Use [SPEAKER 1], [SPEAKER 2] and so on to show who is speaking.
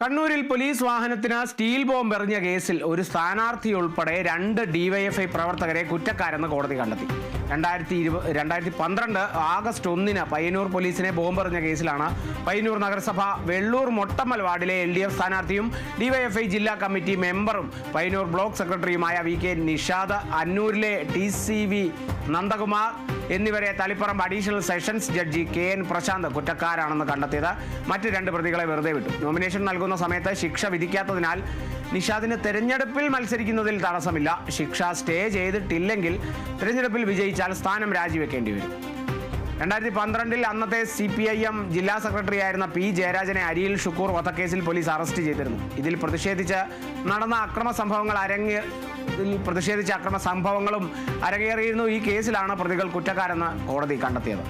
[SPEAKER 1] കണ്ണൂരിൽ പോലീസ് വാഹനത്തിന് steel bomb എറിഞ്ഞ കേസിൽ ഒരു സ്ഥാനാർത്ഥി ഉൾപ്പെടെ രണ്ട് ഡിവൈഎഫ്ഐ പ്രവർത്തകരെ കുറ്റക്കാരെന്ന് കോടതി കണ്ടെത്തി. രണ്ടായിരത്തി ഇരുപത് രണ്ടായിരത്തി പന്ത്രണ്ട് ആഗസ്റ്റ് ഒന്നിന് പയ്യന്നൂർ പോലീസിനെ ബോംബെറിഞ്ഞ കേസിലാണ് പയ്യന്നൂർ നഗരസഭ വെള്ളൂർ മൊട്ടമ്മൽ വാർഡിലെ എൽ ഡി എഫ് സ്ഥാനാർത്ഥിയും ഡിവൈഎഫ്ഐ ജില്ലാ കമ്മിറ്റി മെമ്പറും പയ്യന്നൂർ ബ്ലോക്ക് സെക്രട്ടറിയുമായ വി കെ നിഷാദ് അന്നൂരിലെ ടി സി വി നന്ദകുമാർ എന്നിവരെ Taliparamba additional sessions judge K N Prashanth കുറ്റക്കാരാണെന്ന് കണ്ടെത്തിയത്. മറ്റ് രണ്ട് പ്രതികളെ വെറുതെ വിട്ടു. നോമിനേഷൻ നൽകുന്ന സമയത്ത് ശിക്ഷ വിധിക്കാത്തതിനാൽ നിഷാദിന് തെരഞ്ഞെടുപ്പിൽ മത്സരിക്കുന്നതിൽ തടസ്സമില്ല. ശിക്ഷ സ്റ്റേ ചെയ്തിട്ടില്ലെങ്കിൽ തെരഞ്ഞെടുപ്പിൽ വിജയിച്ചാൽ സ്ഥാനം രാജിവെക്കേണ്ടി വരും. രണ്ടായിരത്തി പന്ത്രണ്ടിൽ അന്നത്തെ സി പി ഐ എം ജില്ലാ സെക്രട്ടറി ആയിരുന്ന പി ജയരാജനെ അരിയിൽ ഷുക്കൂർ വധക്കേസിൽ പോലീസ് അറസ്റ്റ് ചെയ്തിരുന്നു. ഇതിൽ പ്രതിഷേധിച്ച് നടന്ന അക്രമ സംഭവങ്ങൾ അരങ്ങ് പ്രതിഷേധിച്ച അക്രമ സംഭവങ്ങളും അരങ്ങേറിയിരുന്നു ഈ കേസിലാണ് പ്രതികൾ കുറ്റക്കാരെന്ന് കോടതി കണ്ടെത്തിയത്.